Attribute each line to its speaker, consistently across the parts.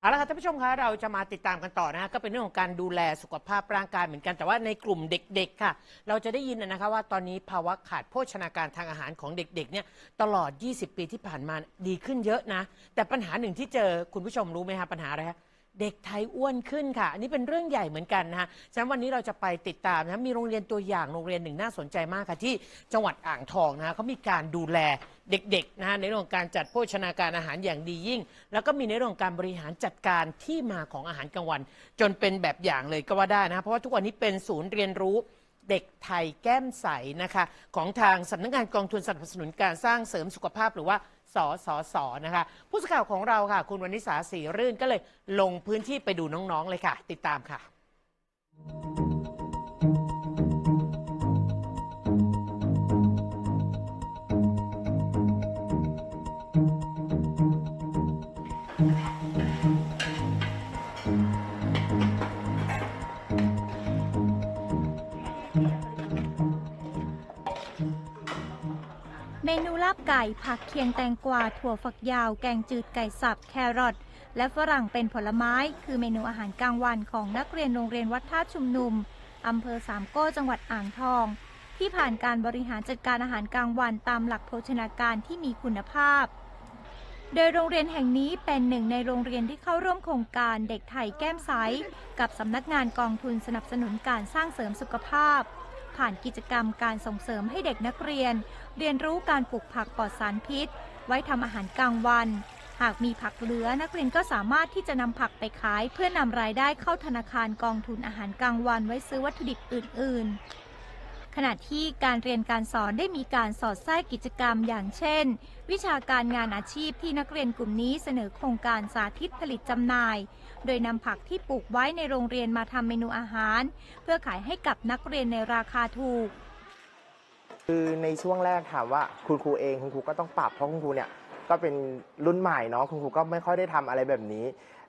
Speaker 1: เอาละค่ะท่านผู้ชมคะเราจะมาติดตามกันต่อนะฮะก็เป็นเรื่องของการดูแลสุขภาพร่างกายเหมือนกัน แต่ว่าในกลุ่มเด็กๆค่ะ เราจะได้ยินนะคะว่าตอนนี้ภาวะขาดโภชนาการทางอาหารของเด็กๆเนี่ยตลอด 20 ปีที่ผ่านมาดีขึ้นเยอะนะ แต่ปัญหาหนึ่งที่เจอคุณผู้ชมรู้ไหมคะปัญหาอะไรคะ เด็กไทยอ้วนขึ้นค่ะ อันนี้เป็นเรื่องใหญ่เหมือนกันนะฮะฉะนั้นวันนี้เราจะไปติดตามนะมีโรงเรียนตัวอย่างโรงเรียนหนึ่งน่าสนใจมากค่ะที่จังหวัดอ่างทองนะฮะเขามีการดูแลเด็กๆนะฮะในเรื่องของการจัดโภชนาการอาหารอย่างดียิ่ง แล้วก็มีในเรื่องของการบริหารจัดการที่มาของอาหารกลางวัน จนเป็นแบบอย่างเลยก็ว่าได้นะเพราะว่าทุกวันนี้เป็นศูนย์เรียนรู้เด็กไทยแก้มใสนะคะ ของทางสำนักงานกองทุนสนับสนุนการสร้างเสริมสุขภาพหรือว่า สสสนะคะ ผู้สื่อข่าวของเราค่ะ คุณวนิสาสีรื่นก็เลยลงพื้นที่ไปดูน้องๆเลยค่ะ ติดตามค่ะ
Speaker 2: เมนูลาบไก่ผักเคียงแตงกวาถั่วฝักยาว แกงจืดไก่สับ แครอทและฝรั่งเป็นผลไม้ คือเมนูอาหารกลางวันของนักเรียนโรงเรียนวัดท่าชุมนุมอำเภอสามโก้จังหวัดอ่างทอง ที่ผ่านการบริหารจัดการอาหารกลางวันตามหลักโภชนาการที่มีคุณภาพ โดยโรงเรียนแห่งนี้เป็นหนึ่งในโรงเรียนที่เข้าร่วมโครงการเด็กไทยแก้มใส กับสำนักงานกองทุนสนับสนุนการสร้างเสริมสุขภาพ ผ่านกิจกรรมการส่งเสริมให้เด็กนักเรียน เรียนรู้การปลูกผักปลอดสารพิษ ไว้ทำอาหารกลางวัน หากมีผักเหลือนักเรียนก็สามารถที่จะนำผักไปขาย เพื่อนำรายได้เข้าธนาคารกองทุนอาหารกลางวัน ไว้ซื้อวัตถุดิบอื่น ๆ ขณะที่การเรียนการสอนได้มีการสอดแทรกกิจกรรมอย่างเช่น วิชาการงานอาชีพที่นักเรียนกลุ่มนี้เสนอโครงการสาธิตผลิตจำหน่าย โดยนำผักที่ปลูกไว้ในโรงเรียนมาทำเมนูอาหาร เพื่อขายให้กับนักเรียนในราคาถูก
Speaker 3: คือในช่วงแรกถามว่าคุณครูเองคุณครูก็ต้องปรับเพราะคุณครูเนี่ยก็เป็นรุ่นใหม่เนาะคุณครูก็ไม่ค่อยได้ทำอะไรแบบนี้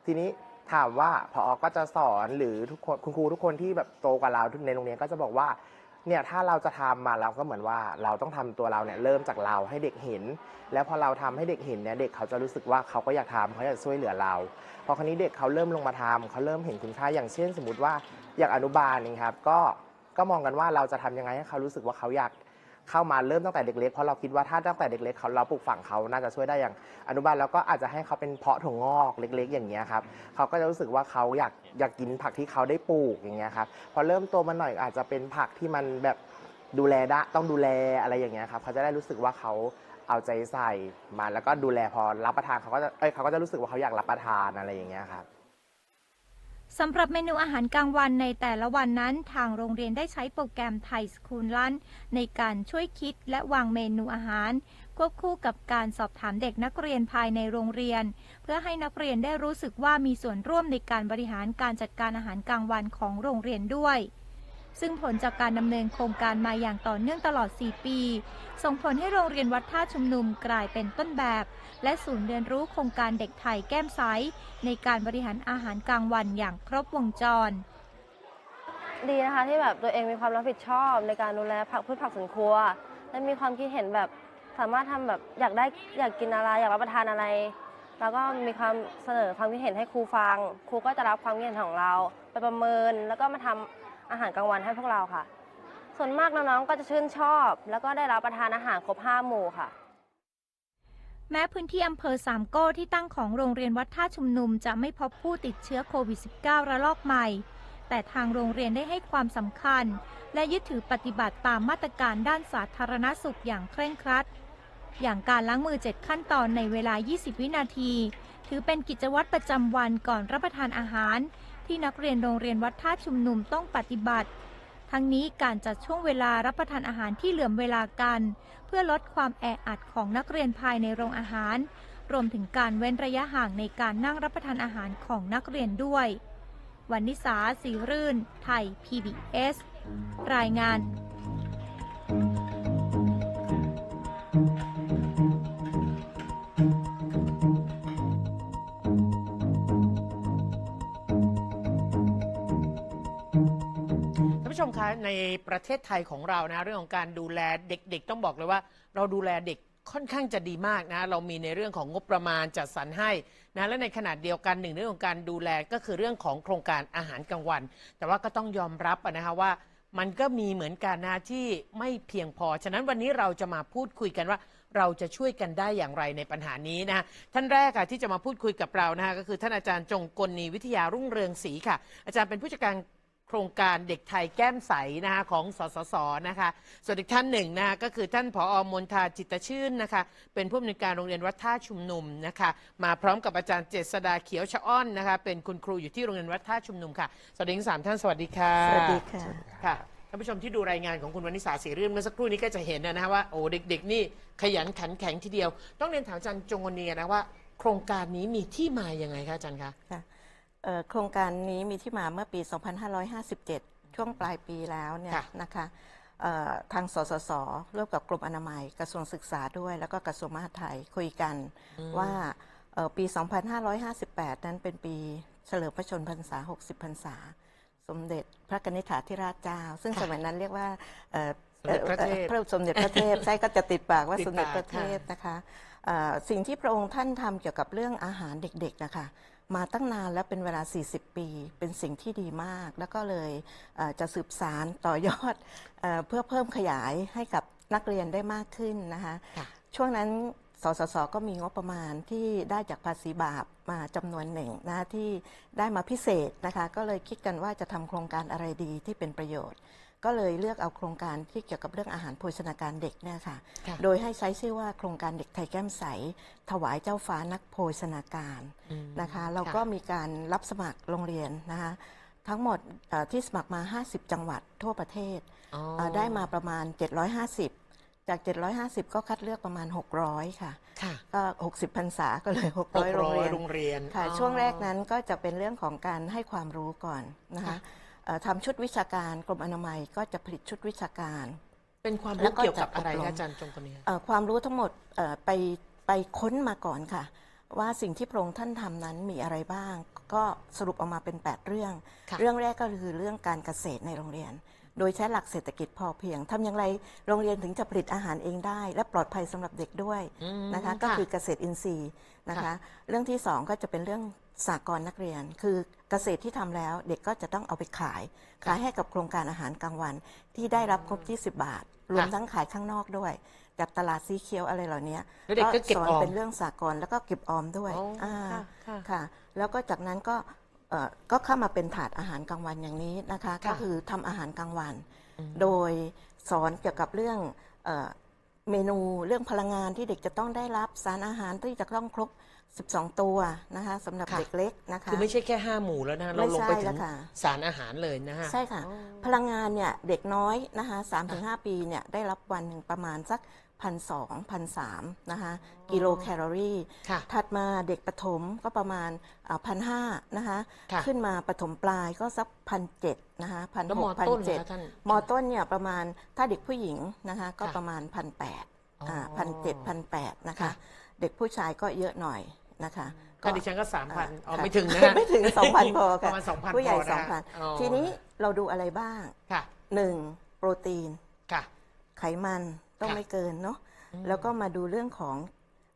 Speaker 3: ทีนี้ถามว่าพอก็จะสอนหรือทุกคนคุณครูทุกคนที่แบบโตกว่าเราในโรงเรียนก็จะบอกว่า เนี่ยถ้าเราจะทำมาเราก็เหมือนว่าเราต้องทำตัวเราเนี่ยเริ่มจากเราให้เด็กเห็น แล้วพอเราทำให้เด็กเห็นเนี่ยเด็กเขาจะรู้สึกว่าเขาก็อยากทำเขาอยากช่วยเหลือเราพอคราวนี้เด็กเขาเริ่มลงมาทำเขาเริ่มเห็นคุณค่าอย่างเช่น สมมติว่าอย่างอนุบาลนี่ครับก็ก็มองกันว่าเราจะทำยังไงให้เขารู้สึกว่าเขาอยาก เข้ามาเริ่มตั้งแต่เด็กเล็กเพราะเราคิดว่าถ้าตั้งแต่เด็กเล็กเขาเราปลูกฝังเขาน่าจะช่วยได้อย่างอนุบาลแล้วก็อาจจะให้เขาเป็นเพาะถั่วงอกเล็ก ๆ อย่างเงี้ยครับเขาก็จะรู้สึกว่าเขาอยากอยากกินผักที่เขาได้ปลูกอย่างเงี้ยครับพอเริ่มโตมาหน่อยอาจจะเป็นผักที่มันแบบดูแลได้ต้องดูแลอะไรอย่างเงี้ยครับเขาจะได้รู้สึกว่าเขาเอาใจใส่มาแล้วก็ดูแลพอรับประทานเขาก็จะเอ้ยเขาก็จะรู้สึกว่าเขาอยากรับประทานอะไรอย่างเงี้ยครับ
Speaker 2: สำหรับเมนูอาหารกลางวันในแต่ละวันนั้น ทางโรงเรียนได้ใช้โปรแกรมไทยสคูลลันในการช่วยคิดและวางเมนูอาหาร ควบคู่กับการสอบถามเด็กนักเรียนภายในโรงเรียน เพื่อให้นักเรียนได้รู้สึกว่ามีส่วนร่วมในการบริหารการจัดการอาหารกลางวันของโรงเรียนด้วย ซึ่งผลจากการดำเนินโครงการมาอย่างต่อเนื่องตลอด 4 ปี ส่งผลให้โรงเรียนวัดท่าชุมนุมกลายเป็นต้นแบบ และศูนย์เรียนรู้โครงการเด็กไทยแก้มใสในการบริหารอาหารกลางวันอย่างครบวงจร
Speaker 4: ดีนะคะที่แบบตัวเองมีความรับผิดชอบในการดูแลผักพืชผักสวนครัว และมีความคิดเห็นแบบสามารถทำแบบอยากได้อยากกินอะไรอยากรับประทานอะไร แล้วก็มีความเสนอความคิดเห็นให้ครูฟัง ครูก็จะรับความคิดเห็นของเรา ไปประเมินแล้วก็มาทำ อาหารกลางวันให้พวกเราค่ะ ส่วนมากน้องๆก็จะชื่นชอบ แล้วก็ได้รับประทานอาหารครบห้าหมู่ค่ะ
Speaker 2: แม้พื้นที่อำเภอสามโก้ที่ตั้งของโรงเรียนวัดท่าชุมนุมจะไม่พบผู้ติดเชื้อโควิด -19 ระลอกใหม่ แต่ทางโรงเรียนได้ให้ความสำคัญ และยึดถือปฏิบัติตามมาตรการด้านสาธารณสุขอย่างเคร่งครัด อย่างการล้างมือ 7 ขั้นตอนในเวลา 20 วินาที ถือเป็นกิจวัตรประจำวันก่อนรับประทานอาหาร ที่นักเรียนโรงเรียนวัดท่าชุมนุมต้องปฏิบัติ ทั้งนี้การจัดช่วงเวลารับประทานอาหารที่เหลื่อมเวลากัน เพื่อลดความแออัดของนักเรียนภายในโรงอาหาร รวมถึงการเว้นระยะห่างในการนั่งรับประทานอาหารของนักเรียนด้วย วันนิสาสีรื่น ไทย PBS รายงาน
Speaker 1: ในประเทศไทยของเรานะเรื่องของการดูแลเด็กๆ ต้องบอกเลยว่า เราดูแลเด็กค่อนข้างจะดีมากนะ เรามีในเรื่องของงบประมาณจัดสรรให้นะและในขณะเดียวกันหนึ่งเรื่องของการดูแลก็คือเรื่องของโครงการอาหารกลางวัน แต่ว่าก็ต้องยอมรับนะคะว่ามันก็มีเหมือนกันนะที่ไม่เพียงพอ ฉะนั้นวันนี้เราจะมาพูดคุยกันว่า เราจะช่วยกันได้อย่างไรในปัญหานี้นะท่านแรกอะที่จะมาพูดคุยกับเรานะฮะก็คือท่านอาจารย์จงกลนีวิทยารุ่งเรืองศรีค่ะ อาจารย์เป็นผู้จัดการ โครงการเด็กไทยแก้มใสนะคะของสสสนะคะส่วนอีกท่านหนึ่งนะคะก็คือท่านผอมนทาจิตชื่นนะคะเป็นผู้อำนวยการโรงเรียนวัดท่าชุมนุมนะคะมาพร้อมกับอาจารย์เจษดาเขียวชะอ้อนนะคะเป็นคุณครูอยู่ที่โรงเรียนวัดท่าชุมนุมค่ะสวัสดีทั้งสามท่านสวัสดีค่ะ
Speaker 5: สวัสดีค่ะ
Speaker 1: ค่ะท่านผู้ชมที่ดูรายงานของคุณวนิสาสีเรื่องเมื่อสักครู่นี้ก็จะเห็นนะฮะว่าโอ้เด็ก ๆ นี่ขยันขันแข็งทีเดียว ต้องเรียนถามอาจารย์จงกลนีนะว่า โครงการนี้มีที่มายังไงคะอาจารย์คะ
Speaker 5: ค่ะเอ่อ โครงการนี้มีที่มาเมื่อปี 2557 ช่วงปลายปีแล้วเนี่ย
Speaker 1: ค่ะ
Speaker 5: นะคะเอ่อทางสสสร่วมกับกรมอนามัย กระทรวงศึกษาด้วย แล้วก็กระทรวงมหาดไทยคุยกันว่าเอ่อปี 2558 นั้นเป็นปีเฉลิมพระชนมพรรษา 60 พรรษา สมเด็จพระกนิษฐาธิราชเจ้า ซึ่ง
Speaker 1: ค่ะ
Speaker 5: สมัยนั้นเรียกว่าเอ่อ
Speaker 1: สมเด็จพระเทพ
Speaker 5: อ่อพระสมเด็จพระเทพใช่ก็จะติดปากว่า
Speaker 1: ติด
Speaker 5: สมเด็จ
Speaker 1: ปาก
Speaker 5: พระเทพนะคะเอ่อสิ่งที่พระองค์ท่านทำเกี่ยวกับเรื่องอาหารเด็กๆนะคะ มาตั้งนานแล้วเป็นเวลา 40 ปี เป็นสิ่งที่ดีมาก แล้วก็เลยเอ่อจะสืบสารต่อยอดเอ่อเพื่อเพิ่มขยายให้กับนักเรียนได้มากขึ้นนะคะ
Speaker 1: ค่ะ
Speaker 5: ช่วงนั้นสสส ก็มีงบประมาณที่ได้จากภาษีบาปมาจำนวนหนึ่งนะที่ได้มาพิเศษนะคะ ก็เลยคิดกันว่าจะทำโครงการอะไรดีที่เป็นประโยชน์ ก็เลยเลือกเอาโครงการที่เกี่ยวกับเรื่องอาหารโภชนาการเด็กเนี่ยค่ะ
Speaker 1: ค่ะ
Speaker 5: โดยให้ใช้ชื่อว่าโครงการเด็กไทยแก้มใส ถวายเจ้าฟ้านักโภชนาการ
Speaker 1: อืม
Speaker 5: นะคะเราก็มีการรับสมัครโรงเรียนนะคะทั้งหมดเอ่อที่สมัครมา 50 จังหวัดทั่วประเทศ
Speaker 1: อ๋อ
Speaker 5: เอ่อได้มาประมาณ 750 จาก 750 ก็คัดเลือกประมาณ 600 ค่ะ
Speaker 1: ค่ะ
Speaker 5: ก็ 60พรรษาก็เลย
Speaker 1: หก
Speaker 5: 600 โรง
Speaker 1: ร้อย
Speaker 5: เรียน
Speaker 1: โรงเรียน
Speaker 5: ค่ะ
Speaker 1: อ๋อ
Speaker 5: ช่วงแรกนั้นก็จะเป็นเรื่องของการให้ความรู้ก่อนนะคะ
Speaker 1: ค่ะ
Speaker 5: เอ่อ ทำชุดวิชาการกรมอนามัยก็จะผลิตชุดวิชาการ
Speaker 1: เป็นความ
Speaker 5: แล้
Speaker 1: รู้
Speaker 5: วก็
Speaker 1: เกี่ยวกับอะไร
Speaker 5: จัดอบรม
Speaker 1: คะอาจารย์จงกลนี
Speaker 5: เอ่อความรู้ทั้งหมดเอ่อไปไปค้นมาก่อนค่ะ ว่าสิ่งที่พระองค์ท่านทำนั้นมีอะไรบ้าง ก็สรุปออกมาเป็น 8 เรื่อง
Speaker 1: ค่ะ
Speaker 5: เรื่องแรกก็คือเรื่องการเกษตรในโรงเรียน โดยใช้หลักเศรษฐกิจพอเพียงทำอย่างไรโรงเรียนถึงจะผลิตอาหารเองได้ และปลอดภัยสำหรับเด็กด้วย
Speaker 1: อืม
Speaker 5: นะคะก็คือเกษตรอินทรีย์นะคะ
Speaker 1: ค่ะ
Speaker 5: เรื่องที่สองก็จะเป็นเรื่องสากลนักเรียน คือเกษตรที่ทำแล้วเด็กก็จะต้องเอาไปขาย ขายให้กับโครงการอาหารกลางวัน ที่ได้รับครบ 20 บาท รวมทั้งขายข้างนอกด้วยจากตลาดซีเคียวอะไรเหล่านี้
Speaker 1: แล้วเด็กก็เก็บ
Speaker 5: สอน
Speaker 1: ออม
Speaker 5: เป็นเรื่องสากลแล้วก็เก็บออมด้วย
Speaker 1: อ๋ออ่าค่ะค่ะ
Speaker 5: ค่ะ แล้วก็จากนั้นก็เอ่อ ก็เข้ามาเป็นถาดอาหารกลางวันอย่างนี้นะคะ
Speaker 1: ค่ะ
Speaker 5: ก็คือทำอาหารกลางวัน
Speaker 1: อืม
Speaker 5: โดยสอนเกี่ยวกับเรื่องเออเมนูเรื่องพลังงานที่เด็กจะต้องได้รับสารอาหารที่จะต้องครบ 12 ตัวนะคะสำหรับ
Speaker 1: ค่ะ
Speaker 5: เด็กเล็กนะคะ
Speaker 1: คือไม่ใช่แค่ห้าหมู่แล้วนะเราลงไป
Speaker 5: ไม่ใช่
Speaker 1: ถึ
Speaker 5: แล้
Speaker 1: ง
Speaker 5: วค่ะ
Speaker 1: สารอาหารเลยนะฮะ
Speaker 5: ใช่ค่ะ
Speaker 1: อ๋อ
Speaker 5: พลังงานเนี่ยเด็กน้อยนะคะสามถึงห้าปีเนี่ยได้รับวันหนึ่งประมาณสัก พันสองพันสามนะคะกิโลแคลอรี่
Speaker 1: ค่ะ
Speaker 5: ถัดมาเด็กประถมก็ประมาณพันห้านะคะ
Speaker 1: ค่ะ
Speaker 5: ขึ้นมาประถมปลายก็สักพันเจ็ดนะคะพัน
Speaker 1: แล้ว
Speaker 5: ห
Speaker 1: ม
Speaker 5: กพัน
Speaker 1: ต้นเหร
Speaker 5: เจ็
Speaker 1: อ
Speaker 5: ด
Speaker 1: คะท่าน
Speaker 5: มต้นเนี่ยประมาณถ้าเด็กผู้หญิงนะคะก็
Speaker 1: ค่ะ
Speaker 5: ประมาณพันแปด
Speaker 1: อ๋อ
Speaker 5: พันเจ็ดพันแปดนะคะ
Speaker 1: ค่ะ
Speaker 5: เด็กผู้ชายก็เยอะหน่อยนะคะ
Speaker 1: ก็ดิฉันก็สามพันอ๋อ
Speaker 5: ค่ะ
Speaker 1: ไม่ถึงนะ
Speaker 5: ไม่ถึงสองพันพอ
Speaker 1: ป
Speaker 5: ค่ะ
Speaker 1: ระมาณสองพัน
Speaker 5: ผู้ใหญ่
Speaker 1: พอ
Speaker 5: ส
Speaker 1: นะ
Speaker 5: องพัน
Speaker 1: อ๋อ
Speaker 5: ทีนี้เราดูอะไรบ้าง
Speaker 1: ค่ะ
Speaker 5: หนึ่งโปรตีน
Speaker 1: ค่ะ
Speaker 5: ไขมัน ต้อง
Speaker 1: ค่ะ
Speaker 5: ไม่เกินเนาะแล้วก็มาดูเรื่องของ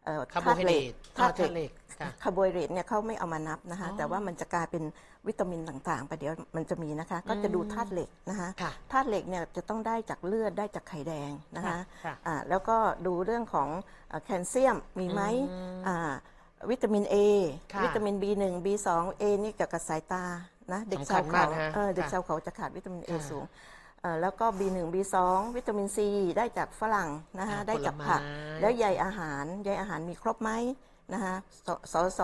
Speaker 5: เอ่อ
Speaker 1: คาร์โบไฮเดรต
Speaker 5: ธาตุ
Speaker 1: ธาตุ
Speaker 5: เห
Speaker 1: เห
Speaker 5: ล็
Speaker 1: ล็
Speaker 5: ก
Speaker 1: กค่ะ
Speaker 5: คาร์โบไฮเดรตเนี่ยเขาไม่เอามานับนะคะ
Speaker 1: อ๋อ
Speaker 5: แต่ว่ามันจะกลายเป็นวิตามินต่างๆไปเดี๋ยวมันจะมีนะคะ ก็จะดูธาตุเหล็กนะคะ
Speaker 1: ค่ะ
Speaker 5: ธาตุเหล็กเนี่ยจะต้องได้จากเลือดได้จากไข่แดงนะคะ
Speaker 1: ค่ะ
Speaker 5: อ่าแล้วก็ดูเรื่องของเอ่อแคลเซียมมีไหม
Speaker 1: อืม
Speaker 5: อ่าวิตามิน A
Speaker 1: ค่ะ
Speaker 5: วิตามิน B1 B2 A นี่เกี่ยวกับสายตานะเด็ก
Speaker 1: สำคั
Speaker 5: ชา
Speaker 1: ญ
Speaker 5: ว
Speaker 1: มา
Speaker 5: เขา
Speaker 1: กนะฮะ
Speaker 5: เออเด็ก
Speaker 1: ค่ะ
Speaker 5: ชาวเขาจะขาดวิตามิน A
Speaker 1: ค่ะ
Speaker 5: สูงเอ่อ แล้วก็ B1 B2 วิตามิน C ได้จากฝรั่งนะคะ
Speaker 1: อ่า
Speaker 5: ได้จาก
Speaker 1: ผลไม้
Speaker 5: ผัก แล้วใยอาหารใยอาหารมีครบไหมนะคะสสส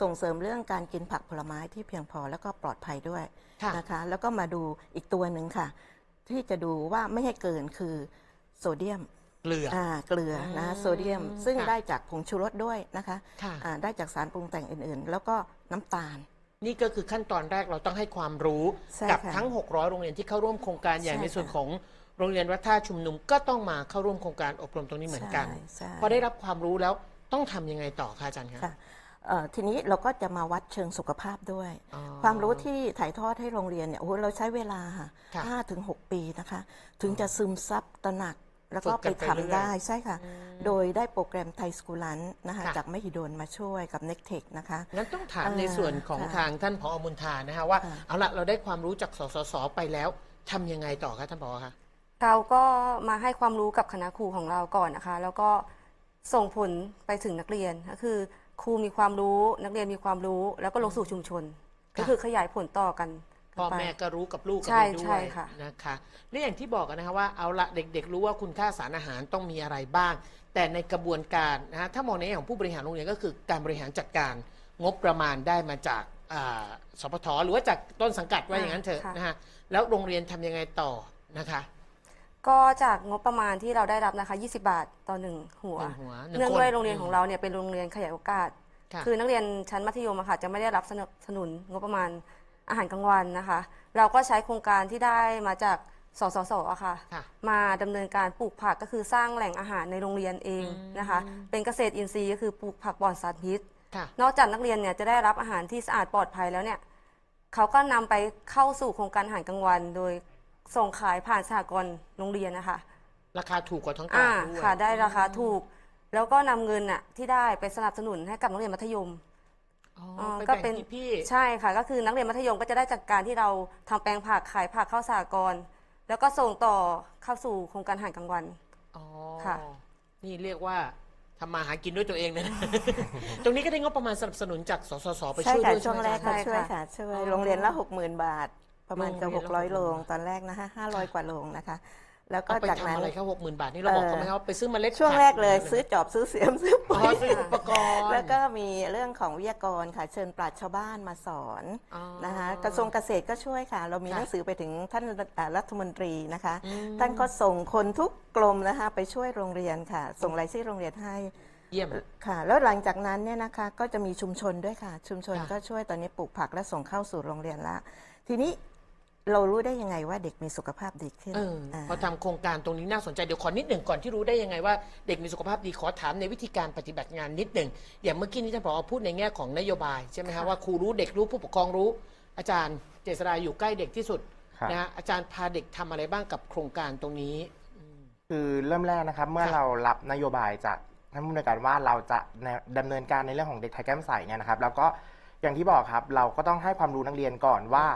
Speaker 5: ส่งเสริมเรื่องการกินผักผลไม้ที่เพียงพอแล้วก็ปลอดภัยด้วย
Speaker 1: ค่ะ
Speaker 5: นะคะ แล้วก็มาดูอีกตัวหนึ่งค่ะ ที่จะดูว่าไม่ให้เกินคือโซเดียม
Speaker 1: เกลือ
Speaker 5: อ่าเกลือนะ
Speaker 1: อืม
Speaker 5: โซเดียม ซึ่ง
Speaker 1: ค่ะ
Speaker 5: ได้จากผงชูรสด้วยนะคะ
Speaker 1: ค่ะ
Speaker 5: อ่าได้จากสารปรุงแต่งอื่นๆ แล้วก็น้ำตาล
Speaker 1: นี่ก็คือขั้นตอนแรกเราต้องให้ความรู้
Speaker 5: ใช่
Speaker 1: กั
Speaker 5: ค่ะ
Speaker 1: ทั้ง 600 โรงเรียนที่เข้าร่วมโครงการอย่าง
Speaker 5: ใช่
Speaker 1: ในส่วน
Speaker 5: ค่ะ
Speaker 1: ของโรงเรียนวัดท่าชุมนุมก็ต้องมาเข้าร่วมโครงการอบรมตรงนี้เหมือนกัน
Speaker 5: ใช่ใช่
Speaker 1: พอได้รับความรู้แล้วต้องทำยังไงต่อคะอาจารย์คะ
Speaker 5: ค่ะเอ่อทีนี้เราก็จะมาวัดเชิงสุขภาพด้วย
Speaker 1: อ๋อ
Speaker 5: ความรู้ที่ถ่ายทอดให้โรงเรียนเนี่ยโอ้โหเราใช้เวลาค่ะ
Speaker 1: ค่ะ
Speaker 5: ห้าถึงหกปีนะคะ ถึงจะซึมซับตระหนัก แล้วก็
Speaker 1: ฝึก
Speaker 5: ไป
Speaker 1: กันไป
Speaker 5: ทำ
Speaker 1: เรื่อย
Speaker 5: ได้ใช่ค่ะ โดยได้โปรแกรมไทยสกูลันนะคะ
Speaker 1: ค่ะ
Speaker 5: จากมหิดลมาช่วยกับเน็กเทคนะคะ
Speaker 1: งั้นต้องถาม
Speaker 5: เอ่อ
Speaker 1: ในส่วนของ
Speaker 5: ค่ะ
Speaker 1: ทางท่านผอมุนทานะฮะว่า
Speaker 5: ค่ะ
Speaker 1: เอาละเราได้ความรู้จากสสสไปแล้วทำยังไงต่อคะท่านผอคะ
Speaker 6: เราก็มาให้ความรู้กับคณะครูของเราก่อนนะคะ แล้วก็ส่งผลไปถึงนักเรียนก็คือ ครูมีความรู้นักเรียนมีความรู้ แล้วก็ลงสู่ชุมชน ก็คือขยายผลต่อกัน
Speaker 1: พ่อ
Speaker 6: ไป
Speaker 1: แม่ก็รู้กับลูกกัน
Speaker 6: ใช่
Speaker 1: ไปด้
Speaker 6: ใช่
Speaker 1: วย
Speaker 6: ค่ะ
Speaker 1: นะคะและอย่างที่บอกกันนะคะว่าเอาละเด็กๆ รู้ว่าคุณค่าสารอาหารต้องมีอะไรบ้าง แต่ในกระบวนการนะฮะถ้ามองในแง่ของผู้บริหารโรงเรียนก็คือการบริหารจัดการงบประมาณได้มาจากอ่าสพทหรือว่าจากต้นสังกัดว่าอย่างนั้นเถอะ
Speaker 6: ค่ะ
Speaker 1: นะฮะแล้วโรงเรียนทำยังไงต่อนะคะ
Speaker 6: ก็จากงบประมาณที่เราได้รับนะคะ 20 บาทต่อหนึ่งหัว
Speaker 1: หนึ่งหัวหนึ่ง
Speaker 6: เนื่อง
Speaker 1: คน
Speaker 6: ด้วยโรงเรียนของเราเนี่ยเป็นโรงเรียนขยายโอกาส
Speaker 1: ค่ะ
Speaker 6: คือนักเรียนชั้นมัธยมอะค่ะจะไม่ได้รับสนับสนุนงบประมาณ อาหารกลางวันนะคะ เราก็ใช้โครงการที่ได้มาจากสสสอะค่ะ
Speaker 1: ค่ะ
Speaker 6: มาดำเนินการปลูกผักก็คือสร้างแหล่งอาหารในโรงเรียนเอง
Speaker 1: อืม
Speaker 6: นะคะ เป็นเกษตรอินทรีย์ก็คือปลูกผักปลอดสารพิษ
Speaker 1: ค่ะ
Speaker 6: นอกจากนักเรียนเนี่ยจะได้รับอาหารที่สะอาดปลอดภัยแล้วเนี่ยเขาก็นำไปเข้าสู่โครงการอาหารกลางวัน โดยส่งขายผ่านสหกรณ์โรงเรียนนะคะ
Speaker 1: ราคาถูกกว่าท้องต
Speaker 6: อ่า
Speaker 1: ลาดด้วย
Speaker 6: ค่ะได้ราคาถูก แล้วก็นำเงินน่ะที่ได้ไปสนับสนุนให้กับนักเรียนมัธยม
Speaker 1: อ๋อ
Speaker 6: อ่า
Speaker 1: ไป
Speaker 6: ก็
Speaker 1: แบ่ง
Speaker 6: เป็น
Speaker 1: ที่พี่
Speaker 6: ใช่ค่ะ ก็คือนักเรียนมัธยมก็จะได้จากการที่เราทำแปลงผักขายผักเข้าสหกรณ์แล้วก็ส่งต่อเข้าสู่โครงการอาหารกลางวัน
Speaker 1: อ๋อ
Speaker 6: ค่ะ
Speaker 1: นี่เรียกว่าทำมาหากินด้วยตัวเองเลยนะ ตรงนี้ก็ได้งบประมาณสนับสนุนจากสสสไป
Speaker 5: ใช่
Speaker 1: ช่วย
Speaker 5: ค่ะ
Speaker 1: ด้วย
Speaker 5: ช่วง
Speaker 1: ใไหม
Speaker 5: แรก
Speaker 1: คะ
Speaker 5: ค่ะ
Speaker 6: ใช่
Speaker 5: ช่วย
Speaker 6: ค่ะ
Speaker 5: ค่ะช่วย
Speaker 1: อ๋อ
Speaker 5: โรงเรียนละหกหมื่นบาท ประมาณจะ
Speaker 1: โรงเรี
Speaker 5: ห
Speaker 1: ยน
Speaker 5: ก
Speaker 1: ละ
Speaker 5: ร้อย
Speaker 1: 60,000
Speaker 5: โรงตอนแรกนะคะห้าร้อยกว่าโรงนะคะ แล้วก็
Speaker 1: เอาไป
Speaker 5: จาก
Speaker 1: ทำ
Speaker 5: นั้น
Speaker 1: อะไรครับหกหมื่นบาทนี่เราบอกเขาไหมครับว่าไปซื้อเมล็ด
Speaker 5: ช่วง
Speaker 1: ผั
Speaker 5: แรกเลย
Speaker 1: ห
Speaker 5: ซื้อจอบซื้อเสียมซื้อ
Speaker 1: อ๋
Speaker 5: ปุ๋
Speaker 1: อยซื้ออุปกรณ์
Speaker 5: แล้วก็มีเรื่องของวิทยากรค่ะ เชิญปราชญ์ชาวบ้านมาสอน
Speaker 1: อ๋อ
Speaker 5: นะคะกระทรวงเกษตรก็ช่วยค่ะ เรามี
Speaker 1: ค่ะ
Speaker 5: หนังสือไปถึงท่านอ่ารัฐมนตรีนะคะ
Speaker 1: อืม
Speaker 5: ท่านก็ส่งคนทุกกรมนะคะไปช่วยโรงเรียนค่ะ ส่งรายชื่อโรงเรียนให้
Speaker 1: เยี่ยม
Speaker 5: ค่ะแล้วหลังจากนั้นเนี่ยนะคะก็จะมีชุมชนด้วยค่ะ ชุมชน
Speaker 1: ค่ะ
Speaker 5: ก็ช่วยตอนนี้ปลูกผักและส่งเข้าสู่โรงเรียนละ ทีนี้ เรารู้ได้ยังไงว่าเด็กมีสุขภาพดีขึ้น
Speaker 1: เออ
Speaker 5: อ่า
Speaker 1: พอทำโครงการตรงนี้น่าสนใจเดี๋ยวขอนิดหนึ่งก่อนที่รู้ได้ยังไงว่าเด็กมีสุขภาพดีขอถามในวิธีการปฏิบัติงานนิดหนึ่งอย่างเมื่อกี้นี้ท่านผอพูดในแง่ของนโยบายใช่ไหมฮะว่าครูรู้เด็กรู้ผู้ปกครองรู้ อาจารย์เจษฎาอยู่ใกล้เด็กที่สุด
Speaker 3: ครับ
Speaker 1: นะฮะอาจารย์พาเด็กทำอะไรบ้างกับโครงการตรงนี้
Speaker 3: คือเริ่มแรกนะครับเมื่อ
Speaker 1: ค่ะ
Speaker 3: เรารับนโยบายจากท่านผู้อำนวยการว่าเราจะดำเนินการในเรื่องของเด็กไทยแก้มใสเนี่ยนะครับ แล้วก็อย่างที่บอกครับเราก็ต้องให้ความรู้นักเรียนก่อนว่า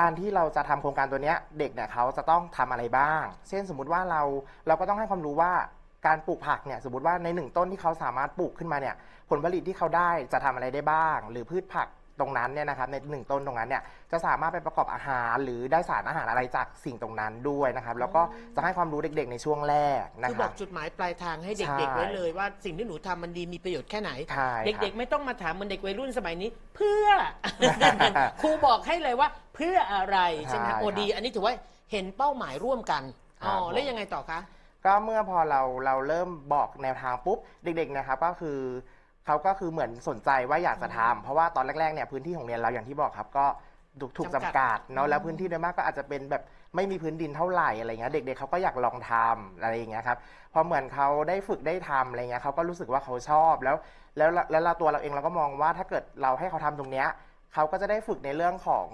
Speaker 3: การที่เราจะทำโครงการตัวเนี้ยเด็กเนี่ยเขาจะต้องทำอะไรบ้าง เช่นสมมุติว่าเราเราก็ต้องให้ความรู้ว่าการปลูกผักเนี่ยสมมติว่าในหนึ่งต้นที่เขาสามารถปลูกขึ้นมาเนี่ยผลผลิตที่เขาได้จะทำอะไรได้บ้าง หรือพืชผัก ตรงนั้นเนี่ยนะครับในหนึ่งต้นตรงนั้นเนี่ยจะสามารถไปประกอบอาหารหรือได้สารอาหารอะไรจากสิ่งตรงนั้นด้วยนะครับ แล้วก็จะให้ความรู้เด็กๆในช่วงแรกนะ
Speaker 1: คือ
Speaker 3: ค
Speaker 1: บ
Speaker 3: รั
Speaker 1: อบ กจุดหมายปลายทางให้
Speaker 3: ใช่
Speaker 1: เด็กๆ ไว้เลยว่าสิ่งที่หนูทำมันดีมีประโยชน์แค่ไหน
Speaker 3: ใช่ครับ
Speaker 1: เด็กๆ ไม่ต้องมาถามเหมือนเด็กวัยรุ่นสมัยนี้ เพื่อ ครูบอกให้เลยว่าเพื่ออะไรใช่ไหม
Speaker 3: ใช่
Speaker 1: คะโอ
Speaker 3: ครับ
Speaker 1: ดีอันนี้ถือว่าเห็นเป้าหมายร่วมกัน
Speaker 3: ครับ
Speaker 1: อ๋อ
Speaker 3: ผม
Speaker 1: แล้วยังไงต่อคะ
Speaker 3: ก็เมื่อพอเราเราเริ่มบอกแนวทางปุ๊บ เด็กๆนะครับก็คือ เขาก็คือเหมือนสนใจว่าอยากจะทำเพราะว่าตอนแรกๆเนี่ยพื้นที่ของเรียนเราอย่างที่บอกครับ ก็ถูกถูก
Speaker 1: จำกัด
Speaker 3: จำกัดเนาะแล้วพื้นที่โดยมากก็อาจจะเป็นแบบไม่มีพื้นดินเท่าไหร่อะไรเงี้ยเด็กๆเขาก็อยากลองทำอะไรอย่างเงี้ยครับพอเหมือนเขาได้ฝึกได้ทำอะไรเงี้ยเขาก็รู้สึกว่าเขาชอบแล้วแล้วแล้วเราตัวเราเองเราก็มองว่าถ้าเกิดเราให้เขาทำตรงเนี้ยเขาก็จะได้ฝึกในเรื่องของ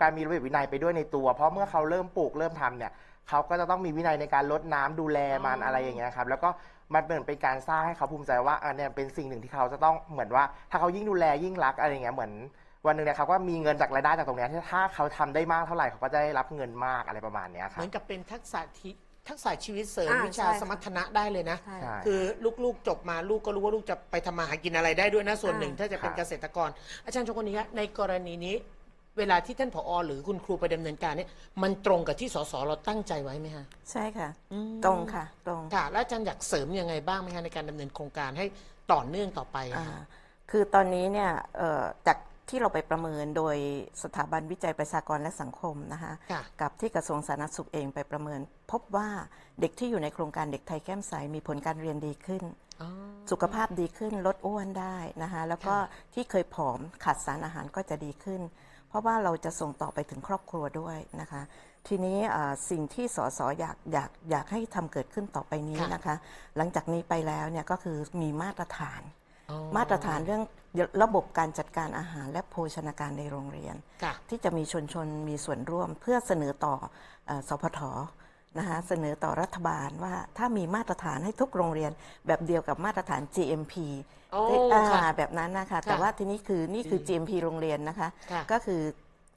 Speaker 3: การมีระเบียบวินัยไปด้วยในตัว เพราะเมื่อเขาเริ่มปลูกเริ่มทำเนี่ยเขาก็จะต้องมีวินัยในการลดน้ำดูแลมัน
Speaker 1: อ๋ออ
Speaker 3: อะไรอย่างเงี้ยครับแล้วก็ มันเหมือนเป็นการสร้างให้เขาภูมิใจว่าอันเนี้ยเป็นสิ่งหนึ่งที่เขาจะต้องเหมือนว่า ถ้าเขายิ่งดูแลยิ่งรักอะไรอย่างเงี้ยเหมือนวันหนึ่งเนี่ยเขาก็มีเงินจากรายได้จากตรงเนี้ยที่ถ้าเขาทำได้มากเท่าไหร่เขาก็จะได้รับเงินมากอะไรประมาณเนี้ยค
Speaker 1: เห
Speaker 3: รับ
Speaker 1: มือนกับเป็นทักษะที่ทักษะชีวิตเสริม
Speaker 6: อ่า
Speaker 1: วิชา
Speaker 6: ใช่ค่ะ
Speaker 1: สมรรถนะได้เลยนะ
Speaker 6: ใช่
Speaker 3: ใช่
Speaker 1: คือลูกๆจบมาลูกก็รู้ว่าลูกจะไปทำมาหากินอะไรได้ด้วยนะส่วนหนึ่ง
Speaker 6: อ่า
Speaker 1: ถ้าจะเป็น
Speaker 3: ครับ
Speaker 1: เกษตรกร อาจารย์ชงคนนี้ครับในกรณีนี้ เวลาที่ท่านผอ หรือคุณครูไปดำเนินการเนี่ยมันตรงกับที่สสเราตั้งใจไว้ไหมฮะ
Speaker 5: ใช่ค่ะ
Speaker 1: อืม
Speaker 5: ตรงค่ะ ตรง
Speaker 1: ค่ะแล้วอาจารย์อยากเสริมยังไงบ้างไหมคะในการดำเนินโครงการให้ต่อเนื่องต่อไปอะ
Speaker 5: อ่า
Speaker 1: คะ
Speaker 5: คือตอนนี้เนี่ยเอ่อจากที่เราไปประเมินโดยสถาบันวิจัยประชากรและสังคมนะคะ
Speaker 1: ค่ะ
Speaker 5: กับที่กระทรวงสาธารณสุขเองไปประเมิน พบว่าเด็กที่อยู่ในโครงการเด็กไทยแก้มใสมีผลการเรียนดีขึ้น
Speaker 1: อ๋อ
Speaker 5: สุขภาพดีขึ้นลดอ้วนได้นะคะแล้วก็
Speaker 1: ค่ะ
Speaker 5: ที่เคยผอมขาดสารอาหารก็จะดีขึ้น เพราะว่าเราจะส่งต่อไปถึงครอบครัวด้วยนะคะ ทีนี้อ่าสิ่งที่สสอยากอยากอยากให้ทำเกิดขึ้นต่อไปนี้
Speaker 1: ค่ะ
Speaker 5: นะคะ หลังจากนี้ไปแล้วเนี่ยก็คือมีมาตรฐาน
Speaker 1: อ๋อ
Speaker 5: มาตรฐานเรื่องระบบการจัดการอาหารและโภชนาการในโรงเรียน
Speaker 1: ค่ะ
Speaker 5: ที่จะมีชนชนมีส่วนร่วมเพื่อเสนอต่อเออสพท นะคะเสนอต่อรัฐบาลว่าถ้ามีมาตรฐานให้ทุกโรงเรียนแบบเดียวกับมาตรฐาน GMP
Speaker 1: โอ้
Speaker 5: ที่อ่า
Speaker 1: ค่ะ
Speaker 5: แบบนั้นนะคะ แต่ว่าทีนี้คือนี่คือ GMP โรงเรียนนะคะ
Speaker 1: ค่ะ
Speaker 5: ก็คือ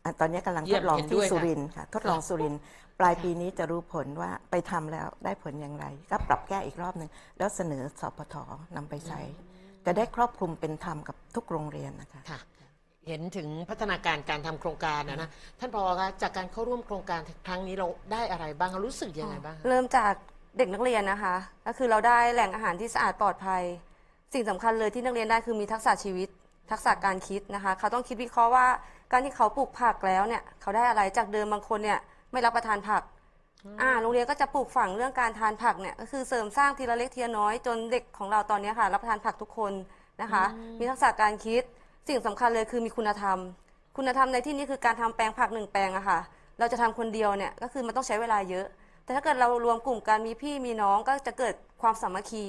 Speaker 5: อะตอนนี้กำลัง
Speaker 1: เยี่
Speaker 5: ท
Speaker 1: ยม
Speaker 5: ดลอง
Speaker 1: เห็นด้
Speaker 5: ที่
Speaker 1: วยค่ะ
Speaker 5: สุรินทร์ค่ะ ทดลอง
Speaker 1: ค่ะ
Speaker 5: สุรินทร์ปลายปีนี้จะรู้ผลว่าไปทำแล้วได้ผลอย่างไร ก็ปรับแก้อีกรอบหนึ่งแล้วเสนอสพทนำไปใช้จะได้ครอบคลุมเป็นธรรมกับทุกโรงเรียนนะคะ
Speaker 1: ค่ะ เห็นถึงพัฒนาการการทำโครงการนะนะท่านพอคะจากการเข้าร่วมโครงการครั้งนี้เราได้อะไรบ้างรู้สึกยังไงบ้าง
Speaker 6: เริ่มจากเด็กนักเรียนนะคะ ก็คือเราได้แหล่งอาหารที่สะอาดปลอดภัย สิ่งสำคัญเลยที่นักเรียนได้คือมีทักษะชีวิต ทักษะการคิดนะคะ เขาต้องคิดวิเคราะห์ว่า การที่เขาปลูกผักแล้วเนี่ยเขาได้อะไรจากเดิมบางคนเนี่ยไม่รับประทานผักอ่าโรงเรียนก็จะปลูกฝังเรื่องการทานผักเนี่ยก็คือเสริมสร้างทีละเล็กทีละน้อยจนเด็กของเราตอนนี้ค่ะ รับประทานผักทุกคนนะคะ มีทักษะการคิด สิ่งสำคัญเลยคือมีคุณธรรม คุณธรรมในที่นี้คือการทำแปลงผักหนึ่งแปลงอะค่ะ เราจะทำคนเดียวเนี่ยก็คือมันต้องใช้เวลาเยอะ แต่ถ้าเกิดเรารวมกลุ่มกันมีพี่มีน้องก็จะเกิดความสามัคคี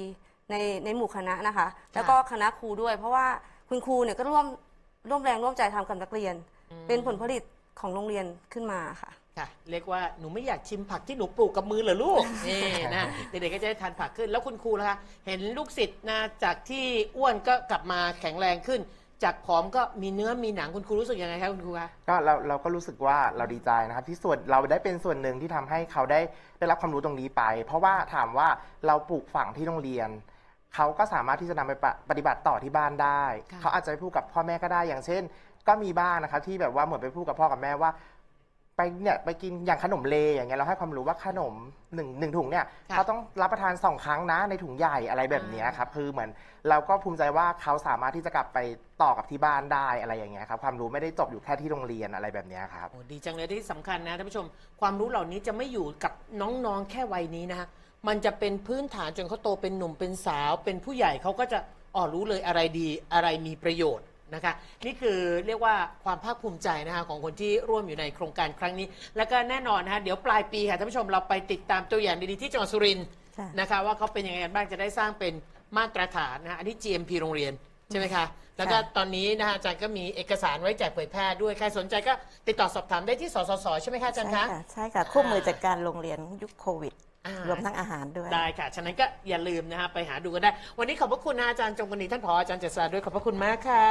Speaker 6: ในในหมู่คณะนะคะ แล้วก็คณะครูด้วย เพราะว่าคุณครูเนี่ยก็ร่วมร่วมแรงร่วมใจทำกับนักเรียนเป็นผลผลิตของโรงเรียนขึ้นมาค่ะ
Speaker 1: ค่ะเรียกว่าหนูไม่อยากชิมผักที่หนูปลูกกับมือเหรอลูก นี่นะเด็กๆก็จะได้ทานผักขึ้นแล้วคุณครูนะคะเห็นลูกศิษย์นะจากที่อ้วนก็กลับมาแข็งแรงขึ้น จากผอมก็มีเนื้อมีหนังคุณครูรู้สึกยังไงคะคุณครูคะ
Speaker 3: ก็เราเราก็รู้สึกว่าเราดีใจนะครับ ที่ส่วนเราได้เป็นส่วนหนึ่งที่ทำให้เขาได้ได้รับความรู้ตรงนี้ไป เพราะว่าถามว่าเราปลูกฝังที่โรงเรียน เขาก็สามารถที่จะนำไปปะปฏิบัติต่อที่บ้านได้
Speaker 1: ค่ะ
Speaker 3: เขาอาจจะไปพูดกับพ่อแม่ก็ได้อย่างเช่น ก็มีบ้างนะครับที่แบบว่าเหมือนไปพูดกับพ่อกับแม่ว่า ไปเนี่ยไปกินอย่างขนมเลอย่างเงี้ยเราให้ความรู้ว่าขนมหนึ่งหนึ่งถุงเนี่ย
Speaker 1: ค่ะ
Speaker 3: เขาต้องรับประทานสองครั้งนะในถุงใหญ่อะไรแบบเนี้ยครับคือเหมือนเราก็ภูมิใจว่าเขาสามารถที่จะกลับไปต่อกับที่บ้านได้อะไรอย่างเงี้ยครับความรู้ไม่ได้จบอยู่แค่ที่โรงเรียนอะไรแบบเนี้ยครับ
Speaker 1: โอ้ดีจังเลยที่สำคัญนะท่านผู้ชม ความรู้เหล่านี้จะไม่อยู่กับน้องๆแค่วัยนี้นะฮะมันจะเป็นพื้นฐานจนเขาโตเป็นหนุ่มเป็นสาว เป็นผู้ใหญ่เขาก็จะอ๋อรู้เลยอะไรดีอะไรมีประโยชน์ นะคะนี่คือเรียกว่าความภาคภูมิใจนะคะของคนที่ร่วมอยู่ในโครงการครั้งนี้ แล้วก็แน่นอนนะคะเดี๋ยวปลายปีค่ะท่านผู้ชมเราไปติดตามตัวอย่างดีๆที่จังหวัดสุรินทร์
Speaker 5: ค่ะ
Speaker 1: นะคะว่าเขาเป็นยังไงกันบ้างจะได้สร้างเป็นมาตรฐานนะฮะอันนี้ GMP โรงเรียนใช่ไหมคะแล้วก็ตอนนี้นะฮะอาจารย์ก็มีเอกสารไว้แจกเผยแพร่ด้วยใครสนใจก็ติดต่อสอบถามได้ที่สสสใช่ไหมคะอาจารย์
Speaker 5: ใช่
Speaker 1: คะ
Speaker 5: ค่ะใช่ค่ะคู่มือจัดการโรงเรียนยุคโควิด
Speaker 1: อ่า ร
Speaker 5: วมทั้งอาหารด้วย
Speaker 1: ได้ค่ะ ฉะนั้นก็อย่าลืมนะฮะไปหาดูกันได้ วันนี้ขอบพระคุณนะอาจารย์จงกนีท่านผออาจารย์เจษฎาด้วยขอบพระคุณมากค่ะ